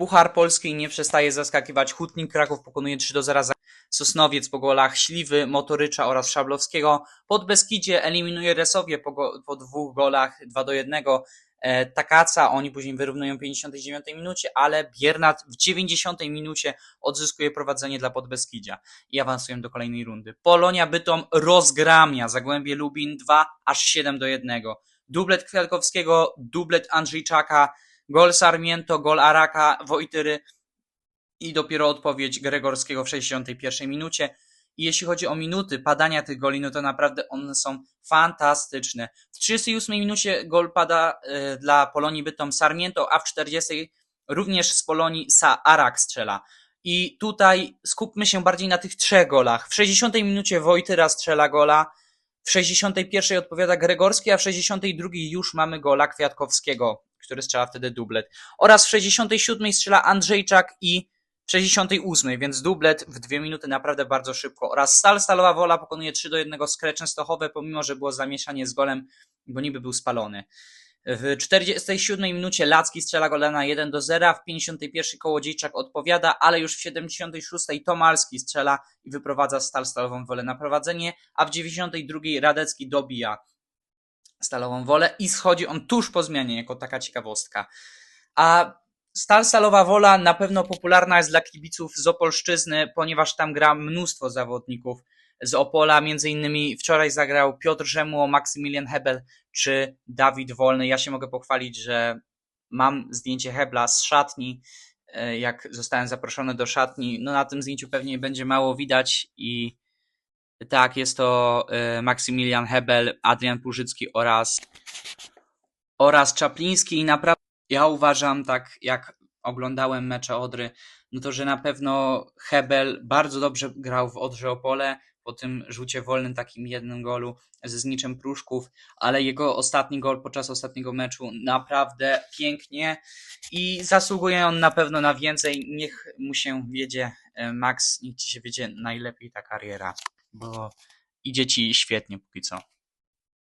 Puchar Polski nie przestaje zaskakiwać. Hutnik Kraków pokonuje 3 do 0 za Sosnowiec po golach Śliwy, Motorycza oraz Szablowskiego. Podbeskidzie eliminuje Resowie po, go, po dwóch golach 2 do 1. E, Takaca, oni później wyrównują w 59 minucie, ale Biernat w 90 minucie odzyskuje prowadzenie dla Podbeskidzia i awansują do kolejnej rundy. Polonia Bytom rozgramia Zagłębie Lubin 2 aż 7 do 1. Dublet Kwiatkowskiego, dublet Andrzejczaka, gol Sarmiento, gol Araka, Wojtyry i dopiero odpowiedź Gregorskiego w 61 minucie. I jeśli chodzi o minuty padania tych goli, no to naprawdę one są fantastyczne. W 38 minucie gol pada y, dla Polonii Bytom Sarmiento, a w 40 również z Polonii Sa Arak strzela. I tutaj skupmy się bardziej na tych trzech golach. W 60 minucie Wojtyra strzela gola, w 61 odpowiada Gregorski, a w 62 już mamy gola Kwiatkowskiego, który strzela wtedy dublet. Oraz w 67 strzela Andrzejczak i w 68, więc dublet w dwie minuty naprawdę bardzo szybko. Oraz Stal Stalowa Wola pokonuje 3 do 1 Skrę Częstochowe, pomimo że było zamieszanie z golem, bo niby był spalony. W 47 minucie Lacki strzela gola na 1 do 0, w 51 Kołodziejczak odpowiada, ale już w 76 Tomalski strzela i wyprowadza Stal Stalową Wolę na prowadzenie, a w 92 Radecki dobija Stalową Wolę i schodzi on tuż po zmianie, jako taka ciekawostka. A Stal Stalowa Wola na pewno popularna jest dla kibiców z Opolszczyzny, ponieważ tam gra mnóstwo zawodników z Opola, między innymi wczoraj zagrał Piotr Rzemuło, Maksymilian Hebel czy Dawid Wolny. Ja się mogę pochwalić, że mam zdjęcie Hebla z szatni, e, jak zostałem zaproszony do szatni. No na tym zdjęciu pewnie będzie mało widać i tak, jest to e, Maksymilian Hebel, Adrian Purzycki oraz oraz Czapliński i naprawdę ja uważam, tak jak oglądałem mecze Odry, no to, że na pewno Hebel bardzo dobrze grał w Odrze Opole, po tym rzucie wolnym takim jednym golu ze zniczem Pruszków, ale jego ostatni gol podczas ostatniego meczu naprawdę pięknie i zasługuje on na pewno na więcej. Niech mu się wiedzie e, Max, niech ci się wiedzie najlepiej ta kariera, bo idzie ci świetnie póki co.